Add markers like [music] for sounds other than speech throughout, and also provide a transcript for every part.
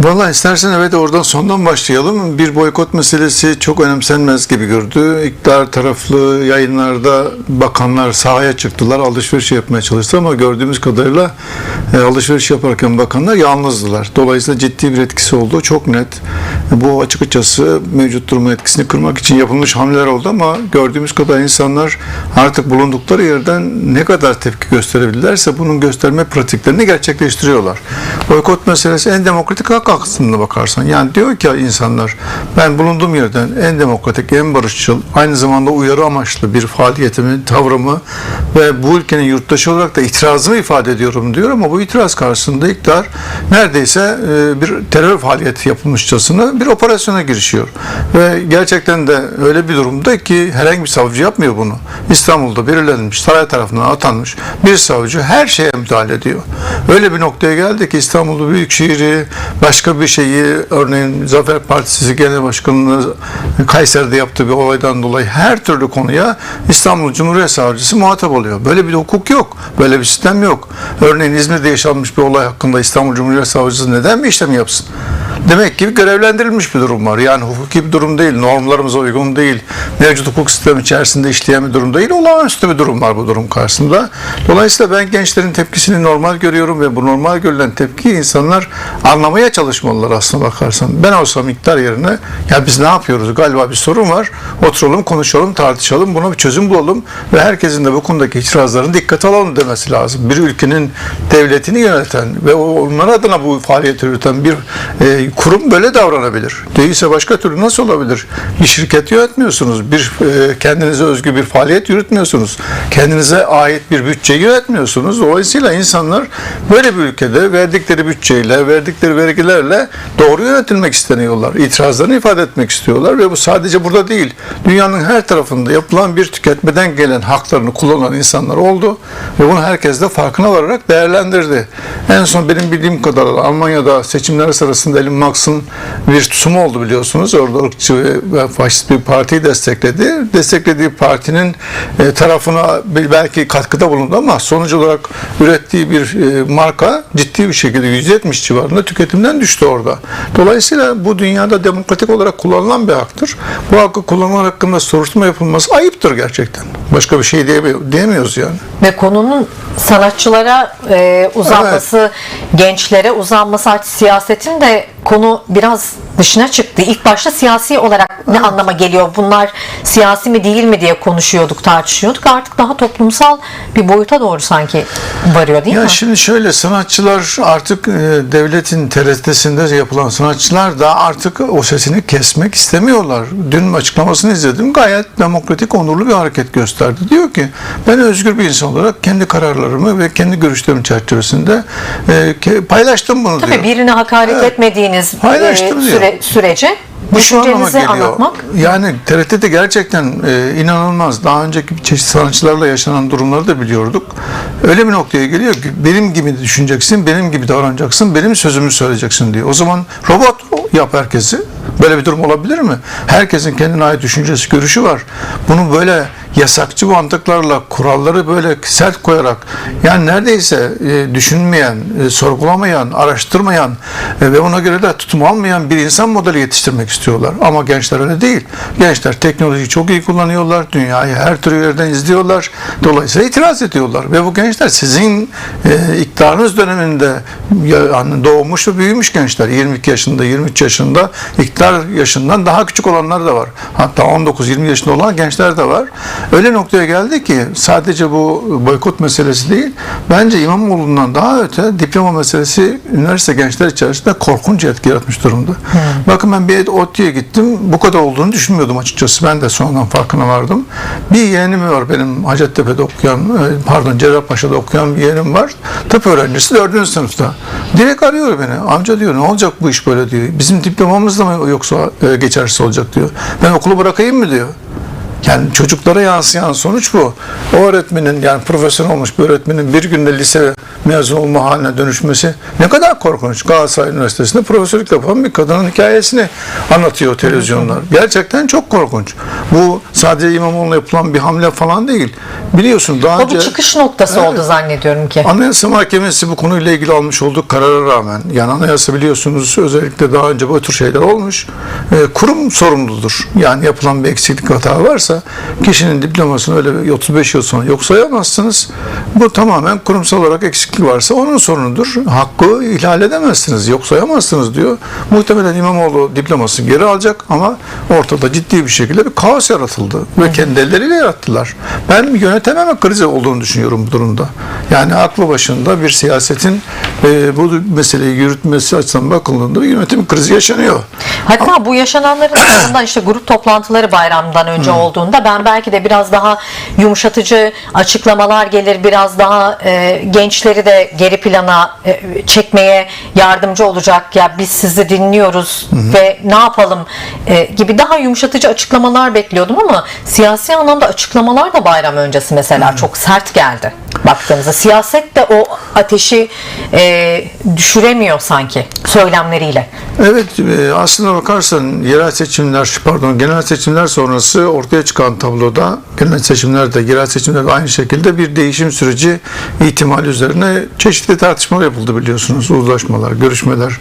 Valla istersen evet oradan sondan başlayalım. Bir boykot meselesi çok önemsenmez gibi gördü. İktidar taraflı yayınlarda bakanlar sahaya çıktılar, alışveriş yapmaya çalıştı ama gördüğümüz kadarıyla e, alışveriş yaparken bakanlar yalnızdılar. Dolayısıyla ciddi bir etkisi oldu. Çok net. Bu açıkçası mevcut durumun etkisini kırmak için yapılmış hamleler oldu ama gördüğümüz kadar insanlar artık bulundukları yerden ne kadar tepki gösterebilirlerse bunun gösterme pratiklerini gerçekleştiriyorlar. Boykot meselesi en demokratik hak aslında bakarsan. Yani diyor ki insanlar ben bulunduğum yerden en demokratik, en barışçıl, aynı zamanda uyarı amaçlı bir faaliyetimi, tavrımı ve bu ülkenin yurttaşı olarak da itirazımı ifade ediyorum diyor ama bu itiraz karşısında iktidar neredeyse e, bir terör faaliyeti yapılmışçasına bir operasyona girişiyor. Ve gerçekten de öyle bir durumda ki herhangi bir savcı yapmıyor bunu. İstanbul'da belirlenmiş, saray tarafından atanmış bir savcı her şeye müdahale ediyor. Öyle bir noktaya geldi ki İstanbul'da Büyükşehir'i, başka bir şeyi, örneğin Zafer Partisi Genel Başkanı'nı Kayseri'de yaptığı bir olaydan dolayı her türlü konuya İstanbul Cumhuriyet Savcısı muhatap oluyor. Böyle bir hukuk yok. Böyle bir sistem yok. Örneğin İzmir'de yaşanmış bir olay hakkında İstanbul Cumhuriyet Savcısı neden bir işlem yapsın? Demek ki görevlendirilmiş bir durum var. Yani hukuki bir durum değil, normlarımıza uygun değil, mevcut hukuk sistemi içerisinde işleyen bir durum değil, olağanüstü bir durum var bu durum karşısında. Dolayısıyla ben gençlerin tepkisini normal görüyorum ve bu normal görülen tepkiyi insanlar anlamaya çalışmalılar aslına bakarsan. Ben olsam iktidar yerine ya biz ne yapıyoruz? Galiba bir sorun var. Oturalım, konuşalım, tartışalım, buna bir çözüm bulalım ve herkesin de bu konudaki itirazlarını dikkate alalım demesi lazım. Bir ülkenin devletini yöneten ve onlar adına bu faaliyeti yürüten bir e, kurum böyle davranabilir. Değilse başka türlü nasıl olabilir? Bir şirket yönetmiyorsunuz. Bir e, kendinize özgü bir faaliyet yürütmüyorsunuz. Kendinize ait bir bütçe yönetmiyorsunuz. Dolayısıyla insanlar böyle bir ülkede verdikleri bütçeyle, verdikleri vergilerle doğru yönetilmek isteniyorlar. İtirazlarını ifade etmek istiyorlar ve bu sadece burada değil. Dünyanın her tarafında yapılan bir tüketmeden gelen haklarını kullanan insanlar oldu ve bunu herkes de farkına vararak değerlendirdi. En son benim bildiğim kadarıyla Almanya'da seçimler sırasında Elon Musk'ın bir tutumu oldu biliyorsunuz. Orada ırkçı ve faşist bir partiyi destekledi. Desteklediği partinin e, tarafına belki katkıda bulundu ama sonuç olarak ürettiği bir e, marka ciddi bir şekilde %70 civarında tüketimden düştü orada. Dolayısıyla bu dünyada demokratik olarak kullanılan bir haktır. Bu hakkı kullanma hakkında soruşturma yapılması ayıptır gerçekten. Başka bir şey diyemi- diyemiyoruz yani. Ve konunun sanatçılara e, uzanması, gençlere uzanması siyasetin de konu biraz dışına çıktı. İlk başta siyasi olarak ne anlama geliyor? Bunlar siyasi mi değil mi diye konuşuyorduk, tartışıyorduk. Artık daha toplumsal bir boyuta doğru sanki varıyor değil Ya mi? şimdi şöyle sanatçılar artık e, devletin TRT'sinde yapılan sanatçılar da artık o sesini kesmek istemiyorlar. Dün açıklamasını izledim. Gayet demokratik, onurlu bir hareket gösterdi. Diyor ki ben özgür bir insan olarak kendi kararlarımı ve kendi görüşlerim çerçevesinde e, paylaştım bunu Tabii diyor. birine hakaret Evet. etmediğiniz e, Paylaştım diyor. süre, sürece Bu şu anlama geliyor. anlatmak Yani TRT'de gerçekten e, inanılmaz. Daha önceki çeşitli sanatçılarla yaşanan durumları da biliyorduk. Öyle bir noktaya geliyor ki benim gibi düşüneceksin, benim gibi davranacaksın, benim sözümü söyleyeceksin diyor. O zaman robot yap herkesi. Böyle bir durum olabilir mi? Herkesin kendine ait düşüncesi, görüşü var. Bunu böyle yasakçı mantıklarla, kuralları böyle sert koyarak, yani neredeyse e, düşünmeyen, e, sorgulamayan, araştırmayan e, ve ona göre de tutum almayan bir insan modeli yetiştirmek istiyorlar. Ama gençler öyle değil. Gençler teknolojiyi çok iyi kullanıyorlar, dünyayı her türlü yerden izliyorlar. Dolayısıyla itiraz ediyorlar. Ve bu gençler sizin e, iktidarınız döneminde yani doğmuş ve büyümüş gençler. 22 yaşında, 23 yaşında, iktidar yaşından daha küçük olanlar da var. Hatta 19-20 yaşında olan gençler de var. Öyle noktaya geldi ki sadece bu boykot meselesi değil, bence İmamoğlu'ndan daha öte diploma meselesi üniversite gençler içerisinde korkunç etki yaratmış durumda. Bakın ben bir ODTÜ'ye gittim. Bu kadar olduğunu düşünmüyordum açıkçası. Ben de sonradan farkına vardım. Bir yeğenim var benim Hacettepe'de okuyan, e, pardon Cerrahpaşa'da okuyan bir yeğenim var. Tıp öğrencisi 4. sınıfta. Direkt arıyor beni. Amca diyor ne olacak bu iş böyle diyor. Bizim diplomamız da mı yoksa e, geçersiz olacak diyor. Ben okulu bırakayım mı diyor. Yani çocuklara yansıyan sonuç bu. O öğretmenin yani profesör olmuş bir öğretmenin bir günde lise mezun olma haline dönüşmesi ne kadar korkunç. Galatasaray Üniversitesi'nde profesörlük yapan bir kadının hikayesini anlatıyor televizyonlar. Gerçekten çok korkunç. Bu sadece İmamoğlu'na yapılan bir hamle falan değil. Biliyorsun daha O önce... bir çıkış noktası Evet. oldu zannediyorum ki. Anayasa Mahkemesi bu konuyla ilgili almış olduğu karara rağmen yani anayasa biliyorsunuz özellikle daha önce bu tür şeyler olmuş. E, kurum sorumludur. Yani yapılan bir eksiklik hata varsa kişinin diplomasını öyle bir 35 yıl sonra yok sayamazsınız. Bu tamamen kurumsal olarak eksiklik varsa onun sorunudur. Hakkı ihlal edemezsiniz. Yok sayamazsınız diyor. Muhtemelen İmamoğlu diplomasını geri alacak ama ortada ciddi bir şekilde bir kaos yaratıldı. Ve kendi elleriyle yarattılar. Ben yönetememe krizi olduğunu düşünüyorum bu durumda. Yani aklı başında bir siyasetin e, bu meseleyi yürütmesi açısından bakıldığında bir yönetim krizi yaşanıyor. Hatta bu yaşananların [coughs] ardından işte grup toplantıları bayramdan önce olduğunda ben belki de biraz daha yumuşatıcı açıklamalar gelir, biraz daha e, gençleri de geri plana e, çekmeye yardımcı olacak. Ya biz sizi dinliyoruz ve ne yapalım e, gibi daha yumuşatıcı açıklamalar bekliyordum ama siyasi anlamda açıklamalar da bayram öncesi mesela çok sert geldi baktığımızda. Siyaset de o ateşi e, düşüremiyor sanki söylemleriyle. Evet e, aslına bakarsan yerel seçimler pardon genel seçimler sonrası ortaya çıkan tabloda genel seçimlerde yerel seçimlerde aynı şekilde bir değişim süreci ihtimali üzerine çeşitli tartışmalar yapıldı biliyorsunuz. Uzlaşmalar, görüşmeler.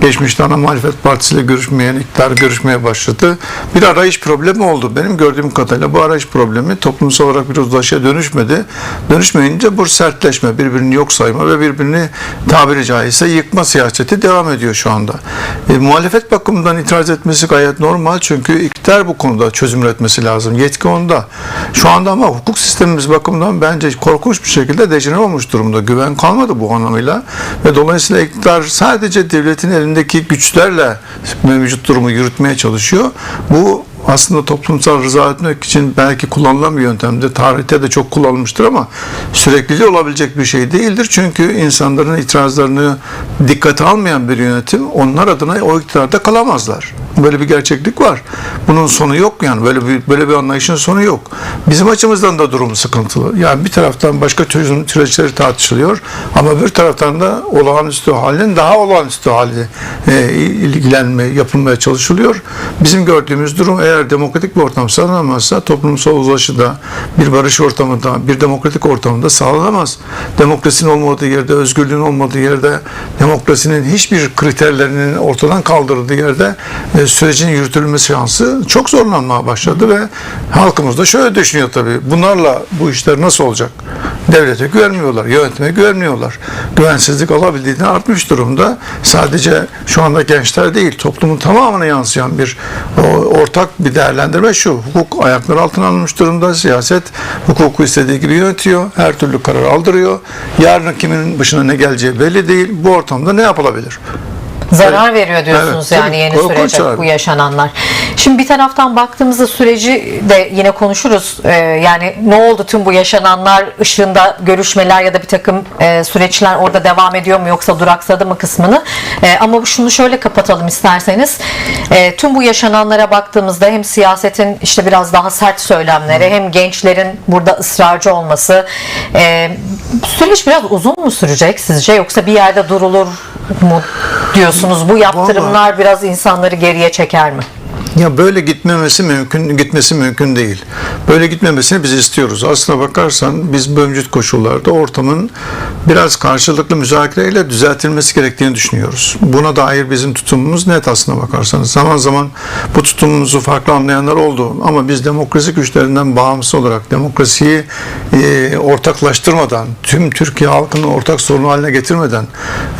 Geçmişte ana muhalefet partisiyle görüşmeyen iktidar görüşmeye başladı. Bir arayış problemi oldu. Benim gördüğüm kadarıyla bu arayış problemi toplumsal olarak bir uzlaşıya dönüşmedi. Dönüşmeyince bu sertleşme, birbirini yok sayma ve birbirini tabiri caizse yıkma siyaseti devam ediyor şu anda. E, muhalefet bakımından itiraz etmesi gayet normal çünkü iktidar bu konuda çözüm üretmesi lazım. Yetki onda. Şu anda ama hukuk sistemimiz bakımından bence korkunç bir şekilde dejenere olmuş durumda. Güven kalmadı bu anlamıyla ve dolayısıyla iktidar sadece devletin elindeki güçlerle mevcut durumu yürütmeye çalışıyor. Bu aslında toplumsal rıza etmek için belki kullanılan bir yöntemdir. Tarihte de çok kullanılmıştır ama sürekli olabilecek bir şey değildir. Çünkü insanların itirazlarını dikkate almayan bir yönetim onlar adına o iktidarda kalamazlar. Böyle bir gerçeklik var. Bunun sonu yok yani böyle bir böyle bir anlayışın sonu yok. Bizim açımızdan da durum sıkıntılı. Yani bir taraftan başka çözüm süreçleri tartışılıyor ama bir taraftan da olağanüstü halin daha olağanüstü hali e, ilgilenme yapılmaya çalışılıyor. Bizim gördüğümüz durum eğer demokratik bir ortam sağlanamazsa toplumsal uzlaşıda, bir barış ortamında, bir demokratik ortamda sağlanamaz. Demokrasinin olmadığı yerde, özgürlüğün olmadığı yerde, demokrasinin hiçbir kriterlerinin ortadan kaldırıldığı yerde e, sürecin yürütülmesi şansı çok zorlanmaya başladı ve halkımız da şöyle düşünüyor tabii. Bunlarla bu işler nasıl olacak? Devlete güvenmiyorlar, yönetime güvenmiyorlar. Güvensizlik alabildiğinden artmış durumda. Sadece şu anda gençler değil, toplumun tamamına yansıyan bir ortak bir değerlendirme şu. Hukuk ayaklar altına alınmış durumda. Siyaset hukuku istediği gibi yönetiyor. Her türlü karar aldırıyor. Yarın kimin başına ne geleceği belli değil. Bu ortamda ne yapılabilir? Zarar veriyor diyorsunuz Evet, yani yeni Korkunç sürece abi. bu yaşananlar. Şimdi bir taraftan baktığımızda süreci de yine konuşuruz. Ee, yani ne oldu tüm bu yaşananlar ışığında görüşmeler ya da bir takım e, süreçler orada devam ediyor mu yoksa duraksadı mı kısmını. E, ama şunu şöyle kapatalım isterseniz. E, tüm bu yaşananlara baktığımızda hem siyasetin işte biraz daha sert söylemleri hem gençlerin burada ısrarcı olması e, süreç biraz uzun mu sürecek sizce yoksa bir yerde durulur mu diyorsunuz? Bu yaptırımlar biraz insanları geriye çeker mi? Ya böyle gitmemesi mümkün gitmesi mümkün değil. Böyle gitmemesini biz istiyoruz. Aslına bakarsan biz mevcut koşullarda ortamın biraz karşılıklı müzakereyle düzeltilmesi gerektiğini düşünüyoruz. Buna dair bizim tutumumuz net aslına bakarsanız. Zaman zaman bu tutumumuzu farklı anlayanlar oldu ama biz demokrasi güçlerinden bağımsız olarak demokrasiyi e, ortaklaştırmadan, tüm Türkiye halkının ortak sorunu haline getirmeden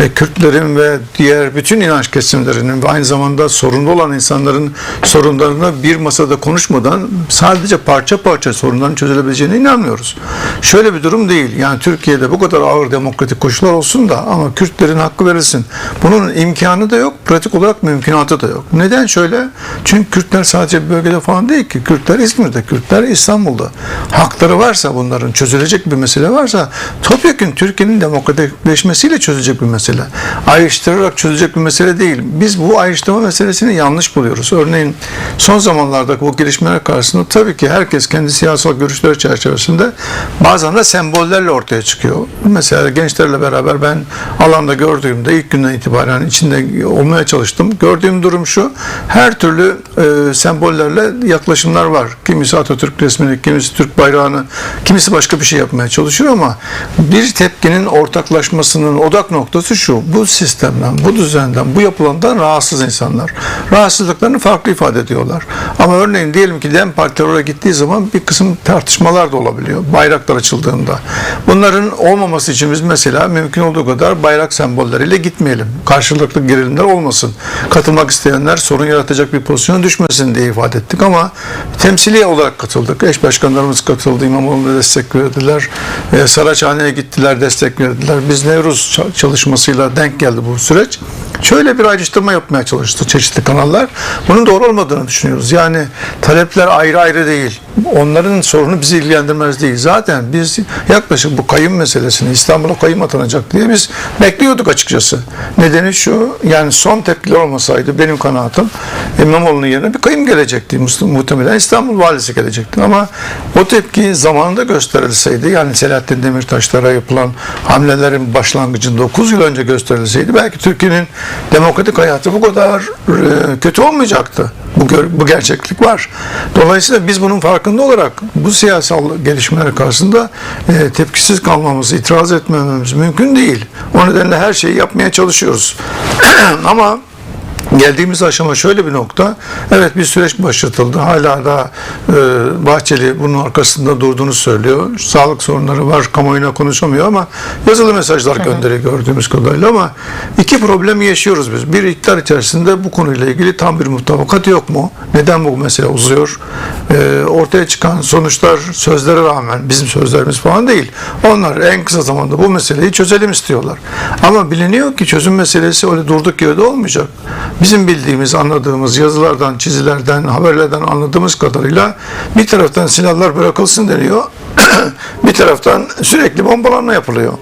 e, Kürtlerin ve diğer bütün inanç kesimlerinin ve aynı zamanda sorunlu olan insanların sorunlarını bir masada konuşmadan sadece parça parça sorunların çözülebileceğine inanmıyoruz. Şöyle bir durum değil. Yani Türkiye'de bu kadar ağır demokratik koşullar olsun da ama Kürtlerin hakkı verilsin. Bunun imkanı da yok, pratik olarak mümkünatı da yok. Neden şöyle? Çünkü Kürtler sadece bir bölgede falan değil ki. Kürtler İzmir'de, Kürtler İstanbul'da. Hakları varsa bunların çözülecek bir mesele varsa topyekun Türkiye'nin demokratikleşmesiyle çözülecek bir mesele. Ayrıştırarak çözülecek bir mesele değil. Biz bu ayrıştırma meselesini yanlış buluyoruz. Örneğin son zamanlardaki bu gelişmeler karşısında tabii ki herkes kendi siyasal görüşleri çerçevesinde bazen de sembollerle ortaya çıkıyor. Mesela gençlerle beraber ben alanda gördüğümde ilk günden itibaren içinde olmaya çalıştım. Gördüğüm durum şu. Her türlü e, sembollerle yaklaşımlar var. Kimisi Atatürk resmini, kimisi Türk bayrağını, kimisi başka bir şey yapmaya çalışıyor ama bir tepkinin ortaklaşmasının odak noktası şu. Bu sistemden, bu düzenden, bu yapılandan rahatsız insanlar. Rahatsızlıklarını farklı ifade ediyorlar. Ama örneğin diyelim ki DEM Partiler oraya gittiği zaman bir kısım tartışmalar da olabiliyor. Bayraklar açıldığında. Bunların olmaması için biz mesela mümkün olduğu kadar bayrak sembolleriyle gitmeyelim. Karşılıklı gerilimler olmasın. Katılmak isteyenler sorun yaratacak bir pozisyona düşmesin diye ifade ettik ama temsili olarak katıldık. Eş başkanlarımız katıldı. İmamoğlu'na destek verdiler. E, Saraçhane'ye gittiler, destek verdiler. Biz Nevruz ça- çalışmasıyla denk geldi bu süreç. Şöyle bir ayrıştırma yapmaya çalıştı çeşitli kanallar. Bunun doğru olmadığını düşünüyoruz. Yani talepler ayrı ayrı değil. Onların sorunu bizi ilgilendirmez değil. Zaten biz yaklaşık bu kayım meselesini İstanbul'a kayım atanacak diye biz bekliyorduk açıkçası. Nedeni şu yani son tepkiler olmasaydı benim kanaatim İmamoğlu'nun yerine bir kayım gelecekti. Mu- Muhtemelen İstanbul valisi gelecekti ama o tepki zamanında gösterilseydi yani Selahattin Demirtaşlara yapılan hamlelerin başlangıcında 9 yıl önce gösterilseydi belki Türkiye'nin demokratik hayatı bu kadar e, kötü olmayacaktı. Bu, bu gerçeklik var. Dolayısıyla biz bunun farkında olarak bu siyasal gelişmeler karşısında e, tepkisiz kalmamız, itiraz etmememiz mümkün değil. O nedenle her şeyi yapmaya çalışıyoruz. [clears throat] Ama Geldiğimiz aşama şöyle bir nokta. Evet bir süreç başlatıldı. Hala da e, Bahçeli bunun arkasında durduğunu söylüyor. Sağlık sorunları var. Kamuoyuna konuşamıyor ama yazılı mesajlar gönderiyor gördüğümüz kadarıyla ama iki problem yaşıyoruz biz. Bir iktidar içerisinde bu konuyla ilgili tam bir mutabakat yok mu? Neden bu mesele uzuyor? E, ortaya çıkan sonuçlar sözlere rağmen bizim sözlerimiz falan değil. Onlar en kısa zamanda bu meseleyi çözelim istiyorlar. Ama biliniyor ki çözüm meselesi öyle durduk yerde olmayacak. Bizim bildiğimiz, anladığımız yazılardan, çizilerden, haberlerden anladığımız kadarıyla bir taraftan silahlar bırakılsın deniyor. [clears throat] bir taraftan sürekli bombalanma yapılıyor.